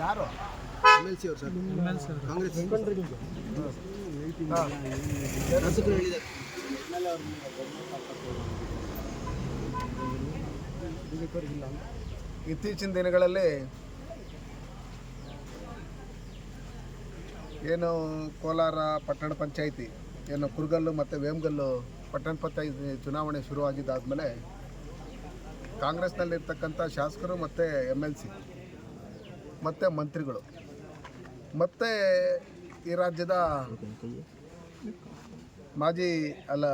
ಯಾರು? ಎಂ ಎಲ್ ಸಿ ಅವರು ಸರ್. ಕಾಂಗ್ರೆಸ್ ಶಾಸಕರು ಹೇಳಿದ್ದಾರೆ ಇತ್ತೀಚಿನ ದಿನಗಳಲ್ಲಿ ಏನು ಕೋಲಾರ ಪಟ್ಟಣ ಪಂಚಾಯಿತಿ ಏನು ಕುರುಗಲ್ಲು ಮತ್ತು ವೇಮಗಲ್ಲು ಪಟ್ಟಣ ಪಂಚಾಯಿತಿ ಚುನಾವಣೆ ಶುರುವಾಗಿದ್ದಾದಮೇಲೆ ಕಾಂಗ್ರೆಸ್ನಲ್ಲಿರ್ತಕ್ಕಂಥ ಶಾಸಕರು ಮತ್ತು ಎಂ ಎಲ್ ಸಿ, ಮತ್ತು ಮಂತ್ರಿಗಳು, ಮತ್ತು ಈ ರಾಜ್ಯದ ಮಾಜಿ ಅಲ್ಲ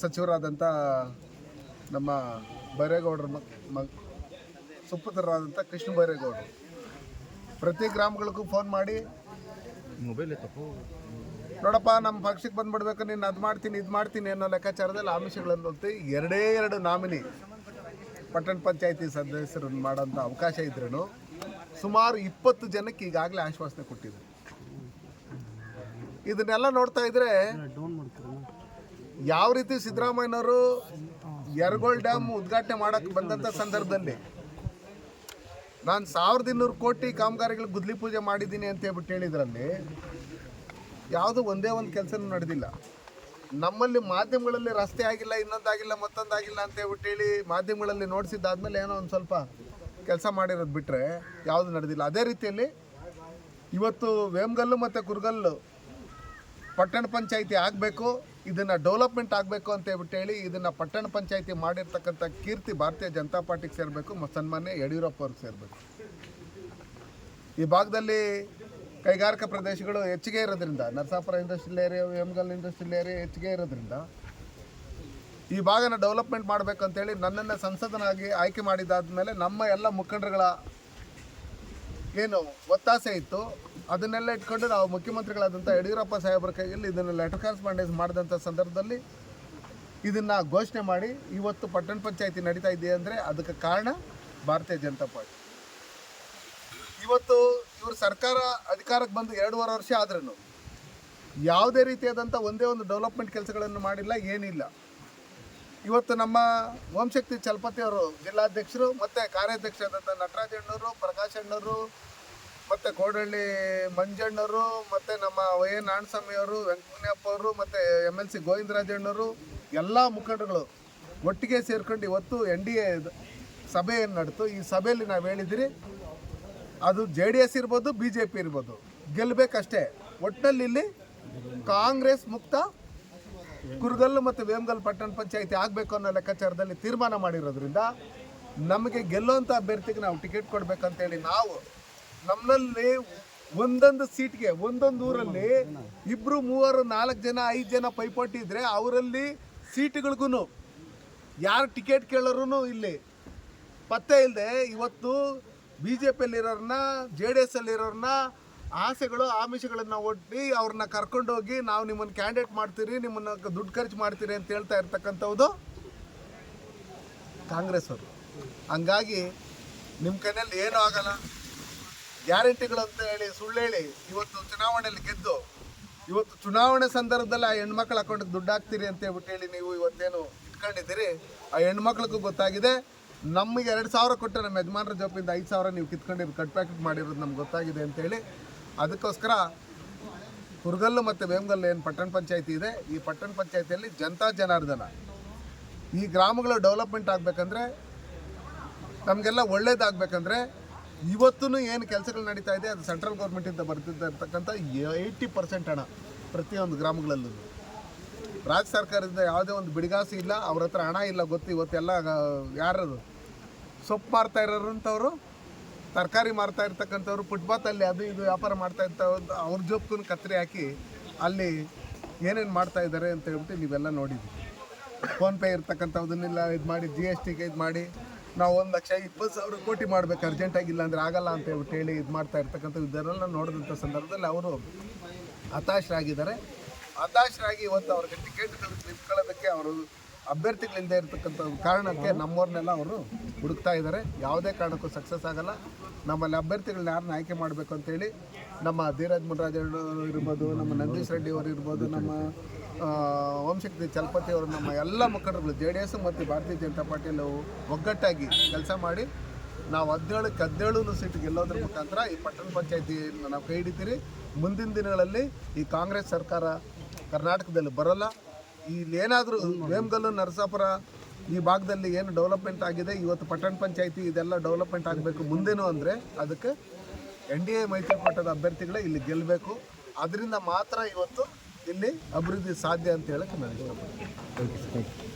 ಸಚಿವರಾದಂಥ ನಮ್ಮ ಬೈರೇಗೌಡರ ಮ ಸುಪುತ್ರರಾದಂಥ ಕೃಷ್ಣ ಬೈರೇಗೌಡರು. ಪ್ರತಿ ಗ್ರಾಮಗಳಿಗೂ ಫೋನ್ ಮಾಡಿ. ನೋಡಪ್ಪ ನಮ್ಮ ಪಕ್ಷಕ್ಕೆ ಬಂದ್ಬಿಡ್ಬೇಕು, ನೀನು ಅದು ಮಾಡ್ತೀನಿ, ಇದು ಮಾಡ್ತೀನಿ ಅನ್ನೋ ಲೆಕ್ಕಾಚಾರದಲ್ಲಿ ಆಮಿಷಗಳನ್ನು ಹೋಗ್ತಿ ಎರಡೇ ಎರಡು ನಾಮಿನಿ ಪಟ್ಟಣ ಪಂಚಾಯತಿ ಸದಸ್ಯರನ್ನು ಮಾಡೋಂಥ ಅವಕಾಶ ಇದ್ರೂ ಸುಮಾರು ಇಪ್ಪತ್ತು ಜನಕ್ಕೆ ಈಗಾಗಲೇ ಆಶ್ವಾಸನೆ ಕೊಟ್ಟಿದ್ರು ಇದನ್ನೆಲ್ಲ ನೋಡ್ತಾ ಇದ್ರೆ ಯಾವ ರೀತಿ ಸಿದ್ದರಾಮಯ್ಯನವರು ಯರಗೋಳ್ ಡ್ಯಾಮ್ ಉದ್ಘಾಟನೆ ಮಾಡಕ್ಕೆ ಬಂದಂಥ ಸಂದರ್ಭದಲ್ಲಿ ನಾನು ಸಾವಿರದ ಇನ್ನೂರು ಕೋಟಿ ಕಾಮಗಾರಿಗಳು ಗುದ್ಲಿ ಪೂಜೆ ಮಾಡಿದ್ದೀನಿ ಅಂತ ಹೇಳ್ಬಿಟ್ಟು ಹೇಳಿದ್ರಲ್ಲಿ ಯಾವುದು ಒಂದೇ ಒಂದು ಕೆಲಸನೂ ನಡೆದಿಲ್ಲ. ನಮ್ಮಲ್ಲಿ ಮಾಧ್ಯಮಗಳಲ್ಲಿ ರಸ್ತೆ ಆಗಿಲ್ಲ, ಇನ್ನೊಂದಾಗಿಲ್ಲ, ಮತ್ತೊಂದಾಗಿಲ್ಲ ಅಂತ ಹೇಳ್ಬಿಟ್ಟು ಹೇಳಿ ಮಾಧ್ಯಮಗಳಲ್ಲಿ ನೋಡಿಸಿದ್ದಾದ್ಮೇಲೆ ಏನೋ ಒಂದು ಸ್ವಲ್ಪ ಕೆಲಸ ಮಾಡಿರೋದು ಬಿಟ್ಟರೆ ಯಾವುದು ನಡೆದಿಲ್ಲ. ಅದೇ ರೀತಿಯಲ್ಲಿ ಇವತ್ತು ವೇಮಗಲ್ಲು ಮತ್ತು ಕುರ್ಗಲ್ಲು ಪಟ್ಟಣ ಪಂಚಾಯಿತಿ ಆಗಬೇಕು, ಇದನ್ನು ಡೆವಲಪ್ಮೆಂಟ್ ಆಗಬೇಕು ಅಂತ ಹೇಳ್ಬಿಟ್ಟು ಹೇಳಿ ಇದನ್ನು ಪಟ್ಟಣ ಪಂಚಾಯಿತಿ ಮಾಡಿರ್ತಕ್ಕಂಥ ಕೀರ್ತಿ ಭಾರತೀಯ ಜನತಾ ಪಾರ್ಟಿಗೆ ಸೇರಬೇಕು ಸನ್ಮಾನ್ಯ ಯಡಿಯೂರಪ್ಪ ಅವ್ರಿಗೆ ಸೇರಬೇಕು. ಈ ಭಾಗದಲ್ಲಿ ಕೈಗಾರಿಕಾ ಪ್ರದೇಶಗಳು ಹೆಚ್ಚಿಗೆ ಇರೋದ್ರಿಂದ, Narasapura industrial area, Vemagal industrial area ಹೆಚ್ಚಿಗೆ ಇರೋದ್ರಿಂದ ಈ ಭಾಗನ ಡೆವಲಪ್ಮೆಂಟ್ ಮಾಡಬೇಕು ಅಂತೇಳಿ ನನ್ನನ್ನು ಸಂಸದನಾಗಿ ಆಯ್ಕೆ ಮಾಡಿದಾದ್ಮೇಲೆ ನಮ್ಮ ಎಲ್ಲ ಮುಖಂಡರುಗಳ ಏನು ಒತ್ತಾಸೆ ಇತ್ತು. ಅದನ್ನೆಲ್ಲ ಇಟ್ಕೊಂಡು ನಾವು ಮುಖ್ಯಮಂತ್ರಿಗಳಾದಂಥ ಯಡಿಯೂರಪ್ಪ ಸಾಹೇಬರ ಕೈಯಲ್ಲಿ ಇದನ್ನು ಲೆಟರ್ ಕರೆಸ್ಪಾಂಡೆನ್ಸ್ ಮಾಡಿದಂಥ ಸಂದರ್ಭದಲ್ಲಿ ಇದನ್ನು ಘೋಷಣೆ ಮಾಡಿ, ಇವತ್ತು ಪಟ್ಟಣ ಪಂಚಾಯಿತಿ ನಡೀತಾ ಇದೆ ಅಂದರೆ ಅದಕ್ಕೆ ಕಾರಣ ಭಾರತೀಯ ಜನತಾ ಪಾರ್ಟಿ. ಇವತ್ತು ಇವರು ಸರ್ಕಾರ ಅಧಿಕಾರಕ್ಕೆ ಬಂದು ಎರಡೂವರೆ ವರ್ಷ ಆದ್ರೂ ಯಾವುದೇ ರೀತಿಯಾದಂಥ ಒಂದೇ ಒಂದು ಡೆವಲಪ್ಮೆಂಟ್ ಕೆಲಸಗಳನ್ನು ಮಾಡಿಲ್ಲ, ಏನಿಲ್ಲ. ಇವತ್ತು ನಮ್ಮ ಓಂಶಕ್ತಿ ಚಲಪತಿ ಅವರು ಜಿಲ್ಲಾಧ್ಯಕ್ಷರು ಮತ್ತು ಕಾರ್ಯಾಧ್ಯಕ್ಷರಾದಂಥ ನಟರಾಜ್ ಅಣ್ಣವರು, ಪ್ರಕಾಶ್ ಅಣ್ಣವರು, ಮತ್ತು ಕೋಡಹಳ್ಳಿ ಮಂಜಣ್ಣವರು ಮತ್ತು ನಮ್ಮ ವೈ ಎನ್ ನಾಣಸ್ವಾಮಿ ಅವರು ವೆಂಕಟಪ್ಪ ಅವರು, ಮತ್ತು ಎಂ ಎಲ್ ಸಿ ಗೋವಿಂದರಾಜ್ ಅಣ್ಣವರು, ಎಲ್ಲ ಮುಖಂಡರುಗಳು ಒಟ್ಟಿಗೆ ಸೇರ್ಕೊಂಡು ಇವತ್ತು ಎನ್ ಡಿ ಎ ಸಭೆಯನ್ನು ನಡೆತು ಈ ಸಭೆಯಲ್ಲಿ ನಾವು ಹೇಳಿದಿರಿ. ಅದು ಜೆ ಡಿ ಎಸ್ ಇರ್ಬೋದು, ಬಿ ಜೆ ಪಿ ಇರ್ಬೋದು. ಗೆಲ್ಲಬೇಕಷ್ಟೇ ಒಟ್ಟಿನಲ್ಲಿ ಇಲ್ಲಿ ಕಾಂಗ್ರೆಸ್ ಮುಕ್ತ, ಕುರುಗಲ್ಲು ಮತ್ತು ವೇಮಗಲ್ ಪಟ್ಟಣ ಪಂಚಾಯಿತಿ ಆಗಬೇಕು ಅನ್ನೋ ಲೆಕ್ಕಾಚಾರದಲ್ಲಿ ತೀರ್ಮಾನ ಮಾಡಿರೋದ್ರಿಂದ ನಮಗೆ ಗೆಲ್ಲುವಂಥ ಅಭ್ಯರ್ಥಿಗೆ ನಾವು ಟಿಕೆಟ್ ಕೊಡಬೇಕಂತೇಳಿ ನಾವು ನಮ್ಮಲ್ಲಿ ಒಂದೊಂದು ಸೀಟ್ಗೆ, ಒಂದೊಂದು ಊರಲ್ಲಿ ಇಬ್ಬರು ಮೂವರು, ನಾಲ್ಕು ಜನ, ಐದು ಜನ ಪೈಪೋಟಿ ಇದ್ದರೆ ಅವರಲ್ಲಿ ಸೀಟ್ಗಳಿಗೂ ಯಾರು ಟಿಕೆಟ್ ಕೇಳೋರು ಇಲ್ಲಿ ಪತ್ತೆ ಇಲ್ಲದೆ ಇವತ್ತು ಬಿ ಜೆ ಪಿಯಲ್ಲಿರೋರನ್ನ ಜೆ ಡಿ ಎಸ್ ಅಲ್ಲಿರೋರನ್ನ ಆಸೆಗಳು, ಆಮಿಷಗಳನ್ನು ಒಡ್ಡಿ ಅವ್ರನ್ನ ಕರ್ಕೊಂಡೋಗಿ ನಾವು ನಿಮ್ಮನ್ನು ಕ್ಯಾಂಡಿಡೇಟ್ ಮಾಡ್ತೀರಿ, ನಿಮ್ಮನ್ನು ದುಡ್ಡು ಖರ್ಚು ಮಾಡ್ತೀರಿ ಅಂತ ಹೇಳ್ತಾ ಇರ್ತಕ್ಕಂಥವ್ದು ಕಾಂಗ್ರೆಸ್ ಅವರು ಹಂಗಾಗಿ ನಿಮ್ಮ ಕೈನಲ್ಲಿ ಏನೂ ಆಗಲ್ಲ. ಗ್ಯಾರಂಟಿಗಳು ಅಂತ ಹೇಳಿ, ಸುಳ್ಳು ಹೇಳಿ, ಇವತ್ತು ಚುನಾವಣೆಯಲ್ಲಿ ಗೆದ್ದು, ಇವತ್ತು ಚುನಾವಣೆ ಸಂದರ್ಭದಲ್ಲಿ ಆ ಹೆಣ್ಮಕ್ಳ ಅಕೌಂಟಿಗೆ ದುಡ್ಡು ಹಾಕ್ತೀರಿ ಅಂತ ಹೇಳ್ಬಿಟ್ಟು ಹೇಳಿ ನೀವು ಇವತ್ತೇನು ಇಟ್ಕೊಂಡಿದ್ದೀರಿ? ಆ ಹೆಣ್ಮಕ್ಳಿಗೂ ಗೊತ್ತಾಗಿದೆ. ನಮಗೆ ಎರಡು ಸಾವಿರ ಕೊಟ್ಟರೆ ನಮ್ಮ ಯಜಮಾನರ ಜೋಪಿಂದ ಐದು ಸಾವಿರ ನೀವು ಕಿತ್ಕೊಂಡಿದ್ದು ಕಟ್ ಪ್ಯಾಕೆಟ್ ಮಾಡಿರೋದು ನಮ್ಗೆ ಗೊತ್ತಾಗಿದೆ ಅಂತೇಳಿ ಅದಕ್ಕೋಸ್ಕರ ಕುರ್ಗಲ್ಲು ಮತ್ತು ವೇಮಗಲ್ಲು ಏನು ಪಟ್ಟಣ ಪಂಚಾಯತಿ ಇದೆ. ಈ ಪಟ್ಟಣ ಪಂಚಾಯತಿಯಲ್ಲಿ ಜನತಾ ಜನಾರ್ದನ. ಈ ಗ್ರಾಮಗಳು ಡೆವಲಪ್ಮೆಂಟ್ ಆಗಬೇಕಂದ್ರೆ, ನಮಗೆಲ್ಲ ಒಳ್ಳೇದಾಗಬೇಕಂದ್ರೆ ಇವತ್ತೂ ಏನು ಕೆಲಸಗಳು ನಡೀತಾ ಇದೆ, ಅದು ಸೆಂಟ್ರಲ್ ಗೌರ್ಮೆಂಟಿಂದ ಬರ್ತಿರ್ತಕ್ಕಂಥ ಏಯ್ಟಿ ಪರ್ಸೆಂಟ್ ಹಣ ಪ್ರತಿಯೊಂದು ಗ್ರಾಮಗಳಲ್ಲೂ. ರಾಜ್ಯ ಸರ್ಕಾರದಿಂದ ಯಾವುದೇ ಒಂದು ಬಿಡಿಗಾಸಿ ಇಲ್ಲ, ಅವ್ರ ಹತ್ರ ಹಣ ಇಲ್ಲ ಗೊತ್ತು ಇವತ್ತೆಲ್ಲ ಯಾರದು? ಸೊಪ್ಪು ಮಾರ್ತಾ ಇರೋರಂಥವ್ರು ತರಕಾರಿ ಮಾರ್ತಾ ಇರ್ತಕ್ಕಂಥವ್ರು ಫುಟ್ಪಾತಲ್ಲಿ ಅದು ಇದು ವ್ಯಾಪಾರ ಮಾಡ್ತಾ ಇರ್ತವ್ರು ಅವ್ರ ಜೋಬ್ಕೂ ಕತ್ತರಿ ಹಾಕಿ ಅಲ್ಲಿ ಏನೇನು ಮಾಡ್ತಾ ಇದ್ದಾರೆ ಅಂತ ಹೇಳ್ಬಿಟ್ಟು ನೀವೆಲ್ಲ ನೋಡಿದ್ವಿ ಫೋನ್ಪೇ ಇರ್ತಕ್ಕಂಥದ್ದನ್ನೆಲ್ಲ ಇದು ಮಾಡಿ ಜಿ ಎಸ್ ಟಿಗೆ ಇದು ಮಾಡಿ, ನಾವು ಒಂದು ಲಕ್ಷ ಇಪ್ಪತ್ತು ಸಾವಿರ ಕೋಟಿ ಮಾಡ್ಬೇಕು ಅರ್ಜೆಂಟಾಗಿಲ್ಲ ಅಂದರೆ ಆಗಲ್ಲ ಅಂತ ಹೇಳ್ಬಿಟ್ಟು ಹೇಳಿ ಇದು ಮಾಡ್ತಾ ಇರ್ತಕ್ಕಂಥ ಇದನ್ನೆಲ್ಲ ನೋಡಿದಂಥ ಸಂದರ್ಭದಲ್ಲಿ ಅವರು ಹತಾಶರಾಗಿದ್ದಾರೆ. ಹತಾಶರಾಗಿ ಇವತ್ತು ಅವ್ರಿಗೆ ಟಿಕೆಟ್ ನಿಂತ್ಕೊಳ್ಳೋದಕ್ಕೆ ಅವರು ಅಭ್ಯರ್ಥಿಗಳಿಂದ ಇರತಕ್ಕಂಥ ಕಾರಣಕ್ಕೆ ನಮ್ಮವ್ರನ್ನೆಲ್ಲ ಅವರು ಹುಡುಕ್ತಾ ಇದ್ದಾರೆ. ಯಾವುದೇ ಕಾರಣಕ್ಕೂ ಸಕ್ಸಸ್ ಆಗಲ್ಲ. ನಮ್ಮಲ್ಲಿ ಅಭ್ಯರ್ಥಿಗಳನ್ನ ಯಾರನ್ನ ಆಯ್ಕೆ ಮಾಡಬೇಕು ಅಂತೇಳಿ ನಮ್ಮ ಧೀರಜ್ ಮುನ್ರಾಜ್ ಇರ್ಬೋದು, ನಮ್ಮ ನಂದೀಶ್ ರೆಡ್ಡಿ ಅವರು ಇರ್ಬೋದು, ನಮ್ಮ ವಂಶಕ್ತಿ ಚಲಪತಿ ಅವರು, ನಮ್ಮ ಎಲ್ಲ ಮುಖಂಡರುಗಳು, ಜೆ ಡಿ ಎಸ್ ಮತ್ತು ಭಾರತೀಯ ಜನತಾ ಪಾರ್ಟಿಯಲ್ಲಿ ಒಗ್ಗಟ್ಟಾಗಿ ಕೆಲಸ ಮಾಡಿ ನಾವು ಹದಿನೇಳಕ್ಕೆ ಹದಿನೇಳು ಸೀಟ್ ಗೆಲ್ಲೋದ್ರ ಮುಖಾಂತರ ಈ ಪಟ್ಟಣ ಪಂಚಾಯತಿ ನಾವು ಕೈ ಹಿಡಿತೀರಿ. ಮುಂದಿನ ದಿನಗಳಲ್ಲಿ ಈ ಕಾಂಗ್ರೆಸ್ ಸರ್ಕಾರ ಕರ್ನಾಟಕದಲ್ಲಿ ಬರೋಲ್ಲ. ಇಲ್ಲಿ ಏನಾದರೂ ವೇಮಗಲ್ಲು ನರಸಾಪುರ ಈ ಭಾಗದಲ್ಲಿ ಏನು ಡೆವಲಪ್ಮೆಂಟ್ ಆಗಿದೆ? ಇವತ್ತು ಪಟ್ಟಣ ಪಂಚಾಯತಿ ಇದೆಲ್ಲ ಡೆವಲಪ್ಮೆಂಟ್ ಆಗಬೇಕು ಮುಂದೇನು ಅಂದರೆ ಅದಕ್ಕೆ ಎನ್ ಡಿ ಎ ಮೈತ್ರಿಕೂಟದ ಅಭ್ಯರ್ಥಿಗಳೇ ಇಲ್ಲಿ ಗೆಲ್ಲಬೇಕು ಅದರಿಂದ ಮಾತ್ರ ಇವತ್ತು ಇಲ್ಲಿ ಅಭಿವೃದ್ಧಿ ಸಾಧ್ಯ ಅಂತ ಹೇಳಕ್ಕೆ ನಾನು ಇಷ್ಟಪಡ್ತೀನಿ.